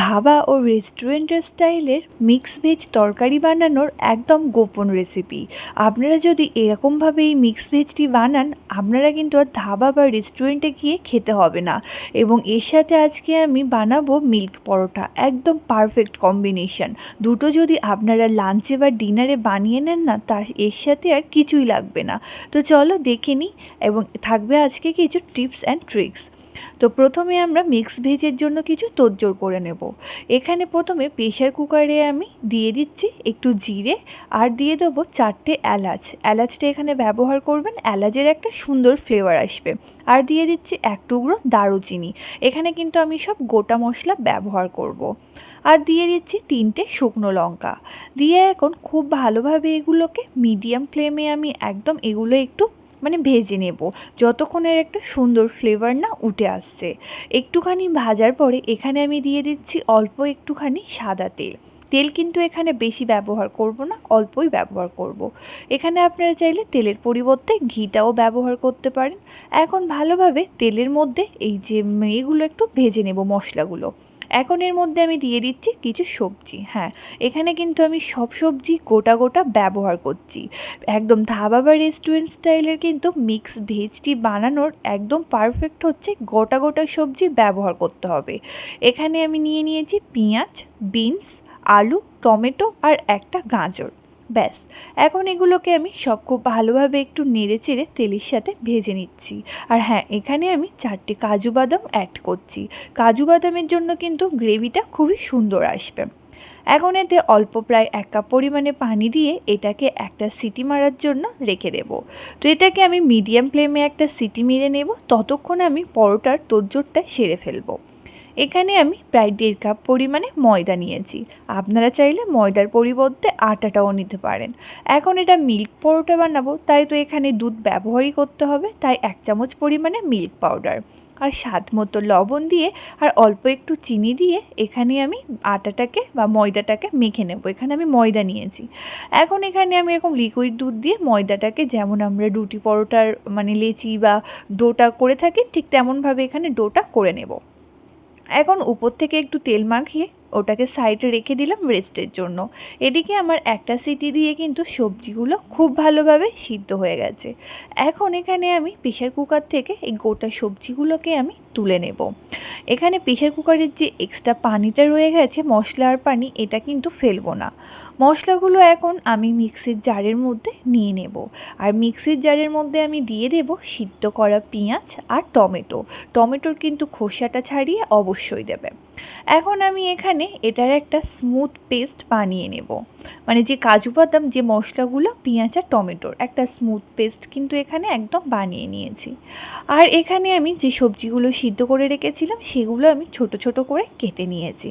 ধাবা ও রেস্টুরেন্টের স্টাইলের mix veg তরকারি বানানোর একদম গোপন রেসিপি আপনারা যদি এরকমভাবে এই মিক্স ভেজটি বানান, আপনারা কিন্তু আর ধাবা বা রেস্টুরেন্টে গিয়ে খেতে হবে না। এবং এর সাথে আজকে আমি বানাবো মিল্ক পরোটা, একদম পারফেক্ট কম্বিনেশন দুটো যদি আপনারা লাঞ্চে বা ডিনারে বানিয়ে নেন না, তা এর সাথে আর কিছুই লাগবে না। তো চলো দেখে নিই, এবং থাকবে আজকে কিছু টিপস অ্যান্ড ট্রিক্স তো প্রথমে আমরা মিক্স ভেজের জন্য কিছু তোড়জোড় করে নেব। এখানে প্রথমে প্রেশার কুকারে আমি দিয়ে দিচ্ছি একটু জিরে আর দিয়ে দেবো চারটে এলাচ। এলাচটা এখানে ব্যবহার করবেন, এলাচের একটা সুন্দর ফ্লেভার আসবে। আর দিয়ে দিচ্ছি এক টুকরো দারুচিনি। এখানে কিন্তু আমি সব গোটা মশলা ব্যবহার করব। আর দিয়ে দিচ্ছি তিনটে শুকনো লঙ্কা। দিয়ে এখন খুব ভালোভাবে এগুলোকে মিডিয়াম ফ্লেমে আমি একদম এগুলো একটু মানে ভেজে নেব। যতক্ষণের একটা সুন্দর ফ্লেভার না উঠে আসছে। একটুখানি ভাজার পরে এখানে আমি দিয়ে দিচ্ছি অল্প একটুখানি সাদা তেল। তেল কিন্তু এখানে বেশি ব্যবহার করব না, অল্পই ব্যবহার করব। এখানে আপনারা চাইলে তেলের পরিবর্তে ঘিটাও ব্যবহার করতে পারেন। এখন ভালোভাবে তেলের মধ্যে এই যে, এগুলো একটু ভেজে নেব মশলাগুলো। এখন এর মধ্যে আমি দিয়ে দিচ্ছি কিছু সবজি হ্যাঁ। এখানে কিন্তু আমি সব সবজি গোটা গোটা ব্যবহার করছি। একদম ধাবা বা রেস্টুরেন্ট স্টাইলের কিন্তু মিক্স ভেজটি বানানোর একদম পারফেক্ট হচ্ছে গোটা গোটা সবজি ব্যবহার করতে হবে। এখানে আমি নিয়ে নিয়েছি পেঁয়াজ বিনস আলু, টমেটো আর একটা গাজর। ব্যাস, এখন এগুলোকে আমি সব খুব ভালোভাবে একটু নেড়ে চেড়ে তেলের সাথে ভেজে নিচ্ছি। আর হ্যাঁ এখানে আমি চারটে কাজু বাদাম অ্যাড করছি। কাজু বাদামের জন্য কিন্তু গ্রেভিটা খুবই সুন্দর আসবে। এখন এতে অল্প প্রায় এক কাপ পরিমাণে পানি দিয়ে এটাকে একটা সিটি মারার জন্য রেখে দেব। তো এটাকে আমি মিডিয়াম ফ্লেমে একটা সিটি মেরে নেব। ততক্ষণ আমি পরোটার তোজ্জোরটা সেরে ফেলব। এখানে আমি প্রায় দেড় কাপ পরিমাণে ময়দা নিয়েছি। আপনারা চাইলে ময়দার পরিবর্তে আটাটাও নিতে পারেন। এখন এটা মিল্ক পরোটা বানাবো, তাই তো এখানে দুধ ব্যবহারই করতে হবে, তাই এক চামচ পরিমাণে মিল্ক পাউডার। আর স্বাদ মতো লবণ দিয়ে, আর অল্প একটু চিনি দিয়ে এখানে আমি আটাটাকে বা ময়দাটাকে মেখে নেব। এখানে আমি ময়দা নিয়েছি। এখন এখানে আমি এরকম লিকুইড দুধ দিয়ে ময়দাটাকে, যেমন আমরা রুটি পরোটার মানে লেচি বা ডোটা করে থাকি, ঠিক তেমনভাবে এখানে ডোটা করে নেব। এখন উপর থেকে একটু তেল মাখিয়ে ওটাকে সাইডে রেখে দিলাম রেস্টের জন্য। এদিকে আমার একটা সিটি দিয়ে কিন্তু সবজিগুলো খুব ভালোভাবে সিদ্ধ হয়ে গেছে। এখন এখানে আমি প্রেশার কুকার থেকে এই গোটা সবজিগুলোকে আমি তুলে নেব। এখানে প্রেশার কুকারের যে এক্সট্রা পানিটা রয়ে গেছে, মশলা আর পানি, এটা কিন্তু ফেলব না। মশলাগুলো এখন আমি মিক্সির জারের মধ্যে নিয়ে নেব। আর মিক্সির জারের মধ্যে আমি দিয়ে দেব সিদ্ধ করা পেঁয়াজ আর টমেটো। টমেটোর কিন্তু খোসাটা ছাড়িয়ে অবশ্যই দেবে। এখন আমি এখানে এটার একটা স্মুথ পেস্ট বানিয়ে নেব। মানে যে কাজু বাদাম, যে মশলাগুলো, পেঁয়াজ আর টমেটোর একটা স্মুথ পেস্ট কিন্তু এখানে একদম বানিয়ে নিয়েছি। আর এখানে আমি যে সবজিগুলো সিদ্ধ করে রেখেছিলাম, সেগুলো আমি ছোট ছোট করে কেটে নিয়েছি।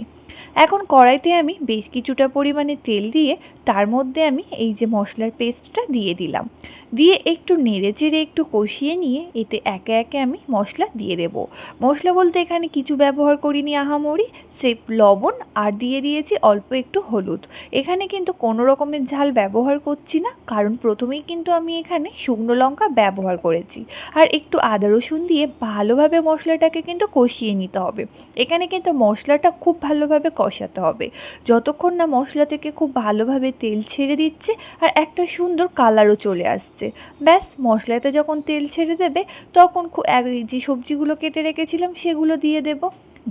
এখন কড়াইতে আমি বেশ কিছুটা পরিমাণে তেল দিয়ে তার মধ্যে আমি এই যে মশলার পেস্টটা দিয়ে দিলাম। দিয়ে একটু নেড়ে চেড়ে একটু কষিয়ে নিয়ে এতে একে একে আমি মশলা দিয়ে দেব। মশলা বলতে এখানে কিছু ব্যবহার করিনি আহামরি সেপ লবণ আর দিয়ে দিয়েছি অল্প একটু হলুদ। এখানে কিন্তু কোনো রকমের ঝাল ব্যবহার করছি না, কারণ প্রথমেই কিন্তু আমি এখানে শুকনো লঙ্কা ব্যবহার করেছি। আর একটু আদা রসুন দিয়ে ভালোভাবে মশলাটাকে কিন্তু কষিয়ে নিতে হবে। এখানে কিন্তু মশলাটা খুব ভালোভাবে কষাতে হবে। যতক্ষণ না মশলা থেকে খুব ভালোভাবে তেল ছেড়ে দিচ্ছে আর একটা সুন্দর কালারও চলে আসছে। ব্যাস, মশলাতে যখন তেল ছেড়ে দেবে তখন যে সবজিগুলো কেটে রেখেছিলাম, সেগুলো দিয়ে দেব।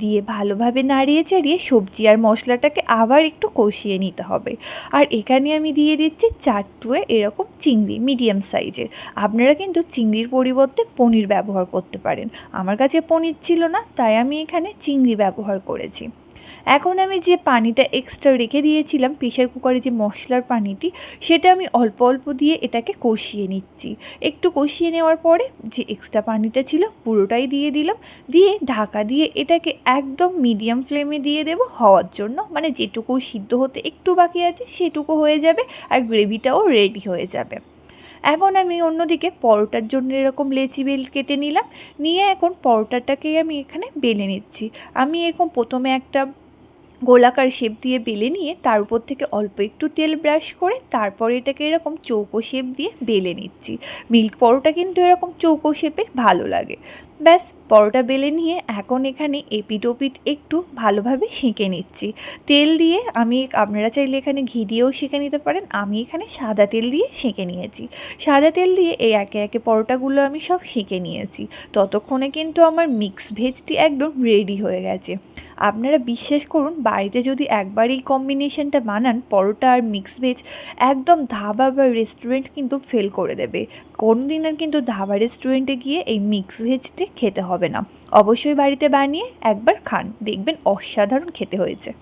দিয়ে ভালোভাবে নাড়িয়ে চাড়িয়ে সবজি আর মশলাটাকে আবার একটু কষিয়ে নিতে হবে। আর এখানে আমি দিয়ে দিচ্ছি চার টুয়ে এরকম চিংড়ি, মিডিয়াম সাইজের। আপনারা কিন্তু চিংড়ির পরিবর্তে পনির ব্যবহার করতে পারেন। আমার কাছে পনির ছিল না, তাই আমি এখানে চিংড়ি ব্যবহার করেছি। এখন আমি যে পানিটা এক্সট্রা রেখে দিয়েছিলাম প্রেশার কুকারে যে মশলার পানিটি, সেটা আমি অল্প অল্প দিয়ে এটাকে কষিয়ে নিচ্ছি। একটু কষিয়ে নেওয়ার পরে যে এক্সট্রা পানিটা ছিল পুরোটাই দিয়ে দিলাম। দিয়ে ঢাকা দিয়ে এটাকে একদম মিডিয়াম ফ্লেমে দিয়ে দেব হওয়ার জন্য। মানে যেটুকু সিদ্ধ হতে একটু বাকি আছে সেটুকু হয়ে যাবে আর গ্রেভিটাও রেডি হয়ে যাবে। এখন আমি অন্যদিকে পরোটার জন্য এরকম লেচি বেল কেটে নিলাম। নিয়ে এখন পরোটাটাকে আমি এখানে বেলে নিচ্ছি। আমি এরকম প্রথমে একটা গোলাকার শেপ দিয়ে বেলে নিয়ে তার উপর থেকে অল্প একটু তেল ব্রাশ করে তারপর এটাকে এরকম চৌকো শেপ দিয়ে বেলে নিচ্ছি। মিল্ক পরোটা কিন্তু এরকম চৌকো শেপের ভালো লাগে। ব্যাস, পরোটা বেলে নিয়ে এখন এখানে এপিট ওপিট একটু ভালোভাবে সেঁকে নিচ্ছি। তেল দিয়ে আমি, আপনারা চাইলে এখানে ঘি দিয়েও সেঁকে নিতে পারেন। আমি এখানে সাদা তেল দিয়ে সেঁকে নিয়েছি। সাদা তেল দিয়ে এই একে একে পরোটাগুলো আমি সব সেঁকে নিয়েছি। ততক্ষণে কিন্তু আমার মিক্স ভেজটি একদম রেডি হয়ে গেছে। আপনারা বিশ্বাস করুন, বাড়িতে যদি একবার এই কম্বিনেশনটা বানান, পরোটা আর মিক্স ভেজ একদম ধাবা বা রেস্টুরেন্ট কিন্তু ফেল করে দেবে। কোন দিন আর কিন্তু ধাবা রেস্টুরেন্টে গিয়ে এই মিক্স ভেজটি খেতে হবে না। অবশ্যই বাড়িতে বানিয়ে একবার খান। দেখবেন অসাধারণ খেতে হয়েছে।